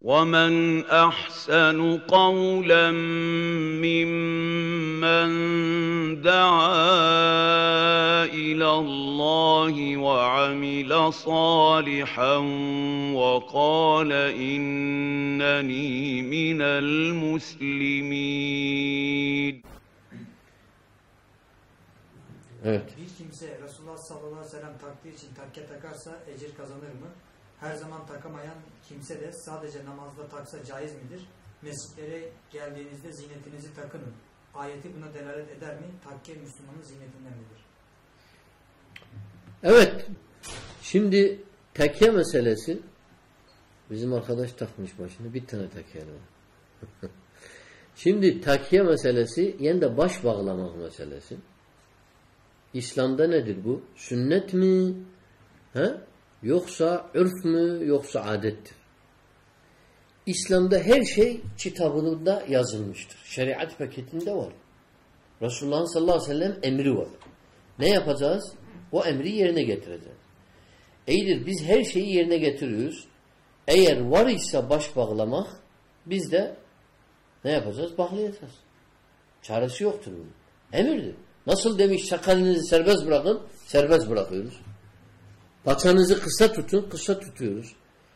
ومن احسن قولا ممن دعا إلى الله وعمل صالحا وقال انني من المسلمين Evet. Bir kimse Resulullah sallallahu aleyhi ve sellem taktığı için takke takarsa ecir kazanır mı? Her zaman takamayan kimse de sadece namazda taksa caiz midir? Mescitlere geldiğinizde zinetinizi takının. Ayeti buna delalet eder mi? Takke Müslümanın ziynetinden midir? Evet. Şimdi tekke meselesi bizim arkadaş takmış başına bir tane tekke var. Şimdi takiye meselesi yani de baş bağlamak meselesi. İslam'da nedir bu? Sünnet mi? He? Yoksa örf mü? Yoksa adettir. İslam'da her şey kitabında yazılmıştır. Şeriat paketinde var. Resulullah sallallahu aleyhi ve sellem emri var. Ne yapacağız? O emri yerine getireceğiz. İyidir biz her şeyi yerine getiriyoruz. Eğer var ise baş bağlamak biz de ne yapacağız? Bağlayacağız. Çaresi yoktur bunun. Emirdir. Nasıl demiş sakalınızı serbest bırakın, serbest bırakıyoruz. Paçanızı kısa tutun, kısa tutuyoruz.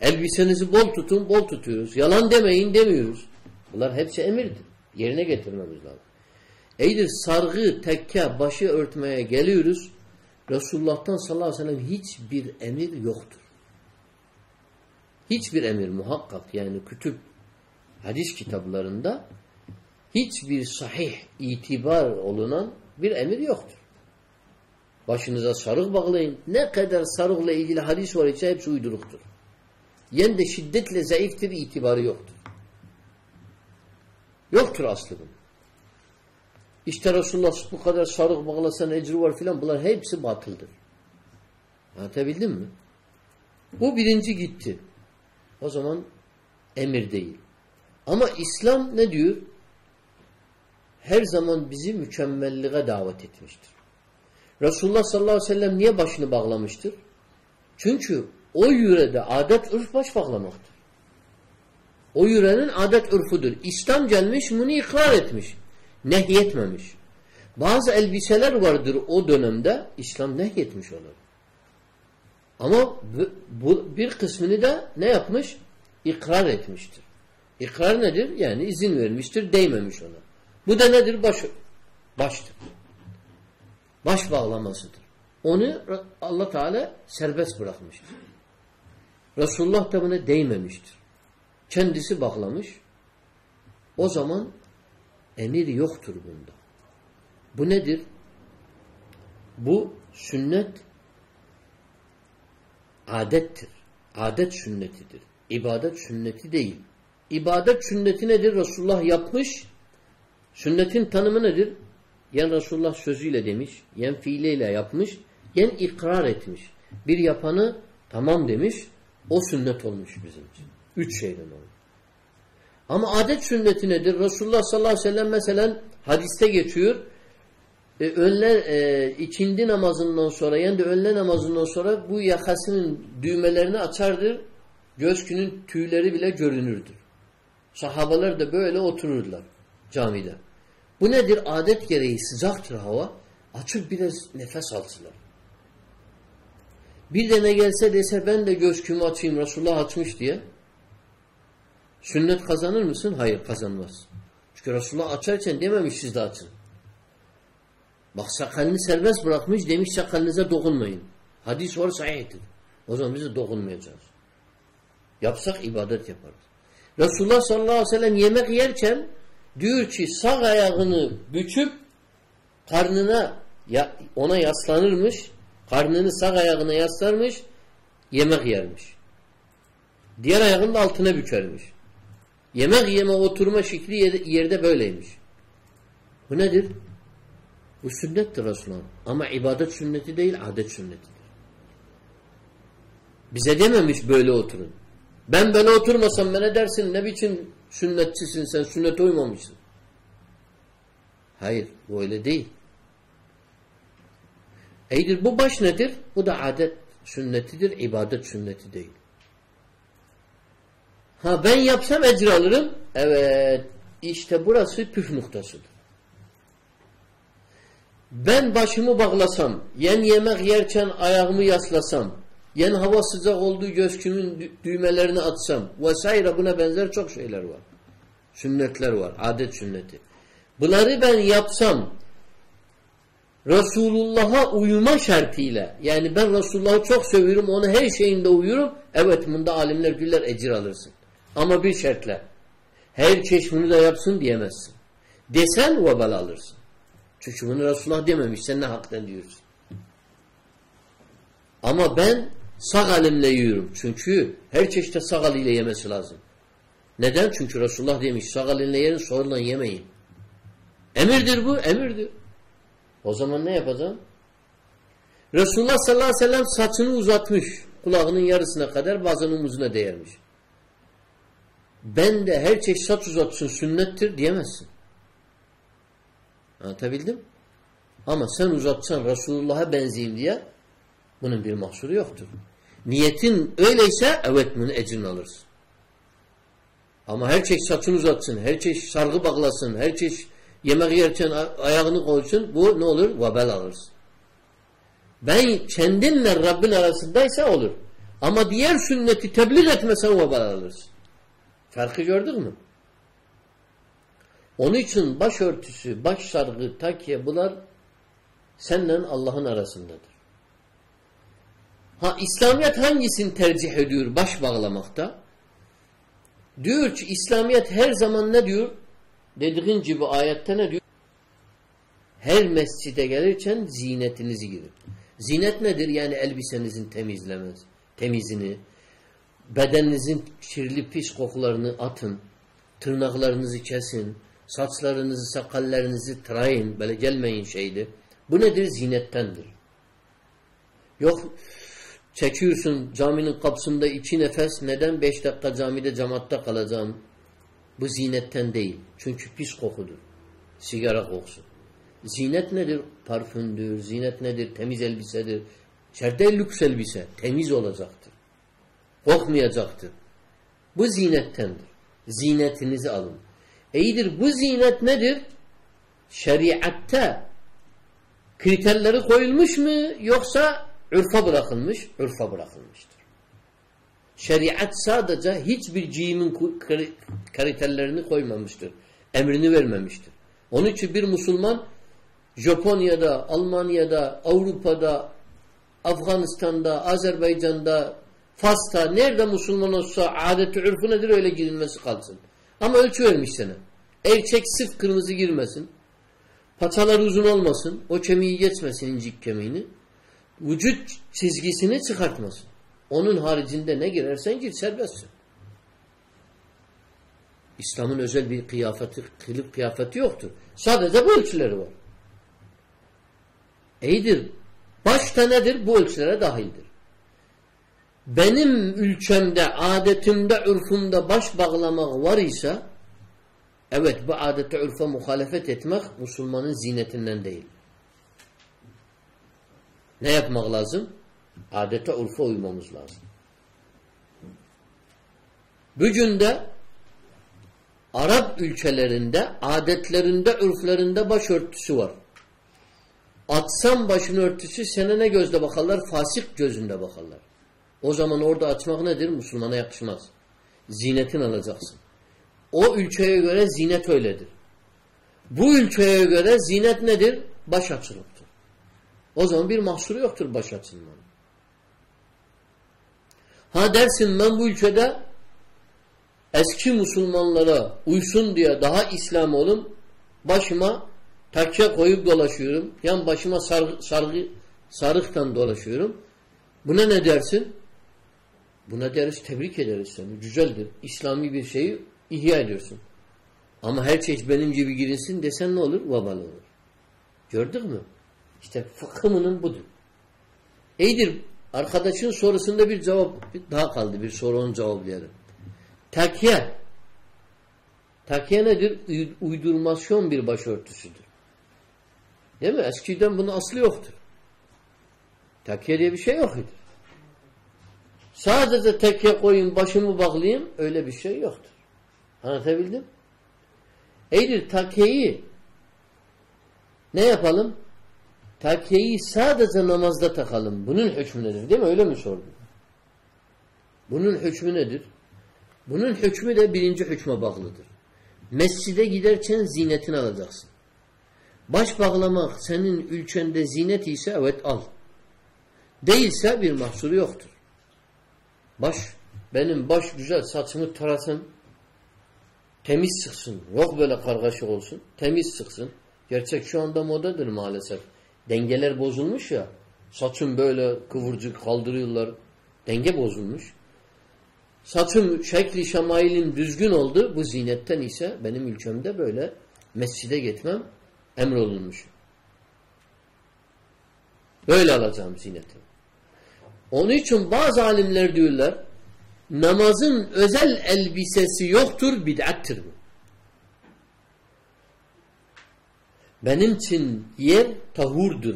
Elbisenizi bol tutun, bol tutuyoruz. Yalan demeyin demiyoruz. Bunlar hepsi emirdir. Yerine getirmemiz lazım. İyidir sargı, tekke, başı örtmeye geliyoruz. Resulullah'tan sallallahu aleyhi ve sellem hiçbir emir yoktur. Hiçbir emir muhakkak yani kütüp, hadis kitaplarında hiçbir sahih, itibar olunan bir emir yoktur. Başınıza sarık bağlayın. Ne kadar sarıkla ilgili hadis var ise hepsi uyduruktur. Yen de şiddetle zayıftır, itibarı yoktur. Yoktur aslı bunun. İşte Resulullah bu kadar sarık bağlasan ecri var filan bunlar hepsi batıldır. Anlatabildim mi? Bu birinci gitti. O zaman emir değil. Ama İslam ne diyor? Her zaman bizi mükemmelliğe davet etmiştir. Resulullah sallallahu aleyhi ve sellem niye başını bağlamıştır? Çünkü o yürede adet ürf baş bağlamaktır. O yürenin adet ürfüdür. İslam gelmiş bunu ikrar etmiş. Nehyetmemiş. Bazı elbiseler vardır o dönemde İslam nehyetmiş onu. Ama bu, bu, bir kısmını da ne yapmış? İkrar etmiştir. İkrar nedir? Yani izin vermiştir, değmemiş ona. Bu da nedir? Baş, baştır. Baş bağlamasıdır. Onu Allah Teala serbest bırakmıştır. Resulullah da buna değmemiştir. Kendisi bağlamış. O zaman emir yoktur bunda. Bu nedir? Bu sünnet adettir. Adet sünnetidir. İbadet sünneti değil. İbadet sünneti nedir? Resulullah yapmış. Sünnetin tanımı nedir? Yen Resulullah sözüyle demiş, yen fiiliyle yapmış, yen ikrar etmiş. Bir yapanı tamam demiş, o sünnet olmuş bizim için. Üç şeyden olur. Ama adet sünneti nedir? Resulullah sallallahu aleyhi ve sellem mesela hadiste geçiyor. E, önler, e, ikindi namazından sonra yani de önle namazından sonra bu yakasının düğmelerini açardır. Gözkünün tüyleri bile görünürdür. Sahabalar da böyle otururlar camide. Bu nedir? Adet gereği sıcaktır hava. Açıp biraz nefes alsınlar. Bir de ne gelse dese ben de gözkümü açayım Resulullah açmış diye. Sünnet kazanır mısın? Hayır kazanmaz. Çünkü Resulullah açarken dememiş siz de açın. Bak sakalını serbest bırakmış demiş sakalınıza dokunmayın. Hadis var sahihtir. O zaman biz de dokunmayacağız. Yapsak ibadet yaparız. Resulullah sallallahu aleyhi ve sellem yemek yerken diyor ki sağ ayağını büküp karnına ona yaslanırmış. Karnını sağ ayağına yaslarmış. Yemek yermiş. Diğer ayağını da altına bükermiş. Yemek yeme oturma şekli yerde böyleymiş. Bu nedir? Bu sünnettir Resulullah. Ama ibadet sünneti değil, adet sünnetidir. Bize dememiş böyle oturun. Ben böyle oturmasam ne dersin ne biçim sünnetçisin sen sünnete uymamışsın. Hayır bu öyle değil. Eydir bu baş nedir? Bu da adet sünnetidir, ibadet sünneti değil. Ha ben yapsam ecir alırım. Evet. İşte burası püf noktasıdır. Ben başımı bağlasam, yen yemek yerken ayağımı yaslasam, yen hava sıcak olduğu göğsümün dü- düğmelerini atsam vesaire buna benzer çok şeyler var. Sünnetler var. Adet sünneti. Bunları ben yapsam Resulullah'a uyuma şartıyla yani ben Resulullah'ı çok seviyorum onu her şeyinde uyurum. Evet bunda alimler güller ecir alırsın. Ama bir şartla her çeşmini de yapsın diyemezsin. Desen vebal alırsın. Çünkü bunu Resulullah dememiş. Sen ne haktan diyorsun. Ama ben sağ elimle yiyorum. Çünkü her çeşitte sağ eliyle yemesi lazım. Neden? Çünkü Resulullah demiş sağ elinle yerin solundan yemeyin. Emirdir bu, emirdir. O zaman ne yapacağım? Resulullah sallallahu aleyhi ve sellem saçını uzatmış. Kulağının yarısına kadar bazen omuzuna değermiş. Ben de her çeşit saç uzatsın sünnettir diyemezsin. Anlatabildim? Ama sen uzatsan Resulullah'a benzeyeyim diye bunun bir mahsuru yoktur. Niyetin öyleyse evet bunun ecrini alırsın. Ama her çeşit saçını uzatsın, her çeşit sargı bağlasın, her çeşit yemek yerken ayağını koysun bu ne olur? Vebel alırsın. Ben kendinle Rabbin arasındaysa olur. Ama diğer sünneti tebliğ etmesen vebel alırsın. Farkı gördün mü? Onun için başörtüsü, baş sargı, takiye bunlar seninle Allah'ın arasındadır. Ha İslamiyet hangisini tercih ediyor baş bağlamakta? Diyor ki İslamiyet her zaman ne diyor? Dediğin gibi ayette ne diyor? Her mescide gelirken zinetinizi girin. Zinet nedir? Yani elbisenizin temizlemez, temizini, bedeninizin kirli pis kokularını atın, tırnaklarınızı kesin, saçlarınızı, sakallarınızı tırayın, böyle gelmeyin şeydi. Bu nedir? Zinettendir. Yok çekiyorsun caminin kapısında iki nefes neden beş dakika camide camatta kalacağım? Bu zinetten değil. Çünkü pis kokudur. Sigara kokusu. Zinet nedir? Parfümdür. Zinet nedir? Temiz elbisedir. Şerde lüks elbise. Temiz olacaktır. Kokmayacaktır. Bu zinettendir. Zinetinizi alın. İyidir. Bu zinet nedir? Şeriatte kriterleri koyulmuş mu yoksa ürfa bırakılmış? Ürfa bırakılmıştır. Şeriat sadece hiçbir giyimin kriterlerini koymamıştır. Emrini vermemiştir. Onun için bir Müslüman Japonya'da, Almanya'da, Avrupa'da, Afganistan'da, Azerbaycan'da, Fas'ta nerede Müslüman olsa adeti ürfü nedir öyle girilmesi kalsın. Ama ölçü vermiş sana. Erkek sıf kırmızı girmesin. Paçalar uzun olmasın. O kemiği geçmesin incik kemiğini. Vücut çizgisini çıkartmasın. Onun haricinde ne girersen gir serbestsin. İslam'ın özel bir kıyafeti, kılık kıyafeti yoktur. Sadece bu ölçüleri var. İyidir. Başta nedir? Bu ölçülere dahildir. Benim ülkemde, adetimde, ürfümde baş bağlamak var ise evet bu adete, ürfe muhalefet etmek Müslümanın zinetinden değil. Ne yapmak lazım? Adete, urfa uymamız lazım. Bugün de Arap ülkelerinde adetlerinde, ürflerinde başörtüsü var. Atsam başın örtüsü sene ne gözle bakarlar? Fasık gözünde bakarlar. O zaman orada açmak nedir? Müslümana yakışmaz. Zinetin alacaksın. O ülkeye göre zinet öyledir. Bu ülkeye göre zinet nedir? Baş açılıktır. O zaman bir mahsuru yoktur baş açılmanın. Ha dersin ben bu ülkede eski Müslümanlara uysun diye daha İslam olun başıma takke koyup dolaşıyorum. Yan başıma sargı, sargı sarıktan dolaşıyorum. Buna ne dersin? Buna deriz tebrik ederiz seni. Güzeldir. İslami bir şeyi ihya ediyorsun. Ama her şey benim gibi girilsin desen ne olur? Vabal olur. Gördük mü? İşte fıkhımının budur. İyidir. Arkadaşın sorusunda bir cevap daha kaldı. Bir soru onu cevaplayalım. Takiye. Takiye nedir? Uydurmasyon bir başörtüsüdür. Değil mi? Eskiden bunun aslı yoktur. Takiye diye bir şey yok idi. Sadece tekke koyun başımı bağlayayım öyle bir şey yoktur. Anlatabildim? Eğer takkeyi ne yapalım? Takkeyi sadece namazda takalım. Bunun hükmü nedir? Değil mi? Öyle mi sordun? Bunun hükmü nedir? Bunun hükmü de birinci hükme bağlıdır. Mescide giderken zinetini alacaksın. Baş bağlamak senin ülkende zinet ise evet al. Değilse bir mahsuru yoktur. Baş, benim baş güzel saçımı tarasın, temiz çıksın. Yok böyle kargaşık olsun. Temiz çıksın. Gerçek şu anda modadır maalesef. Dengeler bozulmuş ya. Saçım böyle kıvırcık kaldırıyorlar. Denge bozulmuş. Saçım şekli şamailim düzgün oldu. Bu zinetten ise benim ülkemde böyle mescide gitmem emrolunmuş. Böyle alacağım zineti. Onun için bazı alimler diyorlar namazın özel elbisesi yoktur bid'attir bu. Benim için yer tahurdur.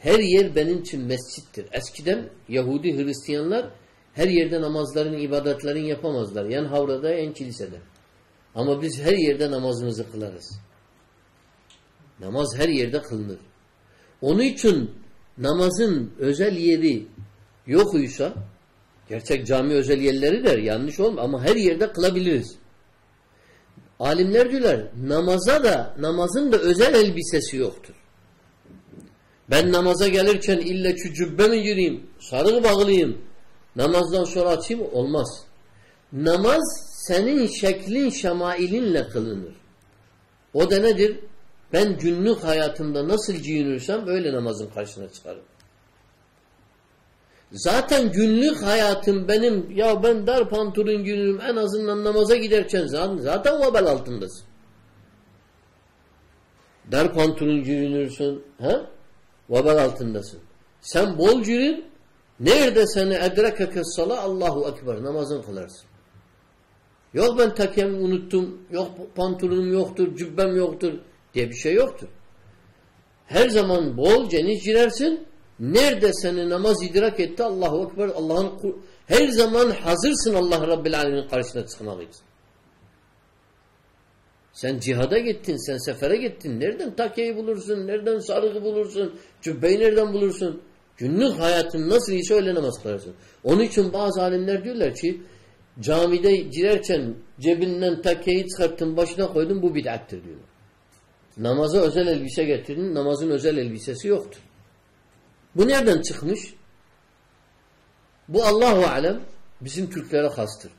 Her yer benim için mescittir. Eskiden Yahudi Hristiyanlar her yerde namazların, ibadetlerin yapamazlar. Yan havrada, yan kilisede. Ama biz her yerde namazımızı kılarız. Namaz her yerde kılınır. Onun için namazın özel yeri yokuysa gerçek cami özel yerleri der yanlış olma ama her yerde kılabiliriz. Alimler diyorlar namaza da namazın da özel elbisesi yoktur. Ben namaza gelirken illa şu cübbe mi gireyim, sarığı bağlayayım, namazdan sonra açayım olmaz. Namaz senin şeklin şemailinle kılınır. O da nedir? Ben günlük hayatımda nasıl giyinirsem öyle namazın karşısına çıkarım. Zaten günlük hayatım benim ya ben dar pantolon giyinirim en azından namaza giderken zaten, vebel altındasın. Dar pantolon giyinirsin ha? Vebel altındasın. Sen bol giyin nerede seni edrekeke sala Allahu Ekber namazın kılarsın. Yok ben takem unuttum, yok pantolonum yoktur, cübbem yoktur diye bir şey yoktur. Her zaman bol geniş girersin. Nerede seni namaz idrak etti Allahu Ekber Allah'ın her zaman hazırsın Allah Rabbil Alemin karşısına çıkmak için. Sen cihada gittin, sen sefere gittin. Nereden takeyi bulursun? Nereden sarığı bulursun? Cübbeyi nereden bulursun? Günlük hayatın nasıl ise öyle namaz kılarsın. Onun için bazı alimler diyorlar ki camide girerken cebinden takeyi çıkarttın başına koydun bu bid'attir diyorlar. Namaza özel elbise getirdin. Namazın özel elbisesi yoktur. Bu nereden çıkmış? Bu Allahu alem bizim Türklere hastır.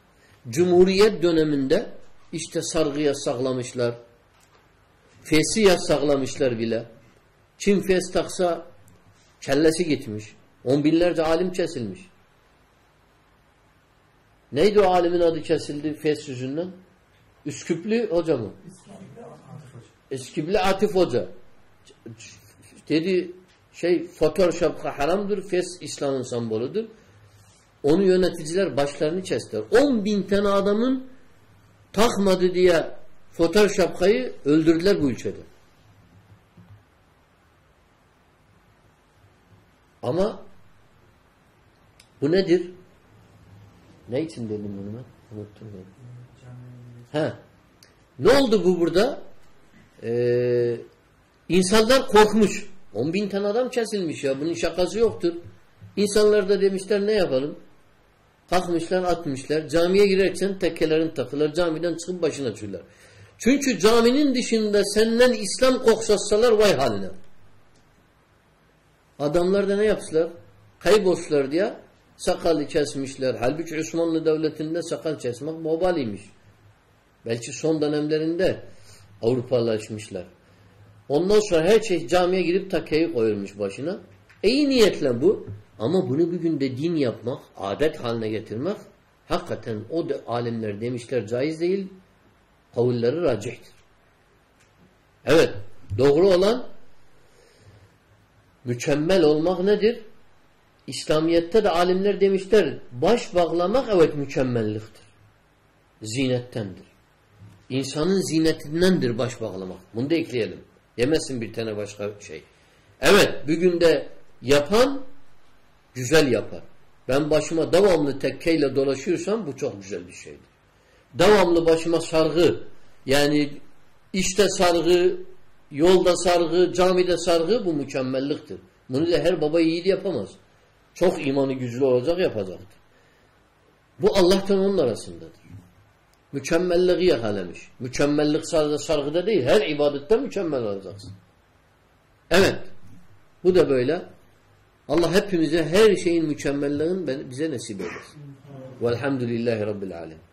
Cumhuriyet döneminde işte sargı yasaklamışlar. Fesi yasaklamışlar bile. Kim fes taksa kellesi gitmiş. On binlerce alim kesilmiş. Neydi o alimin adı kesildi fes yüzünden? Üsküplü hoca mı? Eskibli Atif Hoca. Dedi şey Photoshop haramdır. Fes İslam'ın sembolüdür. Onu yöneticiler başlarını kestiler. 10 bin tane adamın takmadı diye Photoshop'kayı öldürdüler bu ülkede. Ama bu nedir? Ne için dedim bunu ben? Unuttum ben. He. Ne oldu bu burada? Ee, insanlar korkmuş. 10 bin tane adam kesilmiş ya. Bunun şakası yoktur. İnsanlar da demişler ne yapalım? Kalkmışlar atmışlar. Camiye girerken tekkelerin takılar. Camiden çıkıp başına açıyorlar. Çünkü caminin dışında senden İslam koksatsalar vay haline. Adamlar da ne yapmışlar? Kaybolmuşlar diye sakalı kesmişler. Halbuki Osmanlı Devleti'nde sakal kesmek mobaliymiş. Belki son dönemlerinde Avrupalaşmışlar. Ondan sonra her şey camiye girip takeyi koyulmuş başına. İyi niyetle bu. Ama bunu bir günde din yapmak, adet haline getirmek hakikaten o da alimler demişler caiz değil. Kavulleri racihtir. Evet. Doğru olan mükemmel olmak nedir? İslamiyet'te de alimler demişler baş bağlamak evet mükemmelliktir. Zinettendir. İnsanın zinetindendir baş bağlamak. Bunu da ekleyelim. Yemesin bir tane başka şey. Evet, bugün de yapan güzel yapar. Ben başıma devamlı tekkeyle dolaşıyorsam bu çok güzel bir şeydir. Devamlı başıma sargı yani işte sargı, yolda sargı, camide sargı bu mükemmelliktir. Bunu da her baba yiğit yapamaz. Çok imanı güçlü olacak yapacaktır. Bu Allah'tan onun arasındadır. Mükemmelliği yakalamış. Mükemmellik sadece sargıda değil. Her ibadette mükemmel olacaksın. Evet. Bu da böyle. Allah hepimize her şeyin mükemmelliğini bize nasip eylesin. Velhamdülillahi Rabbil Alemin.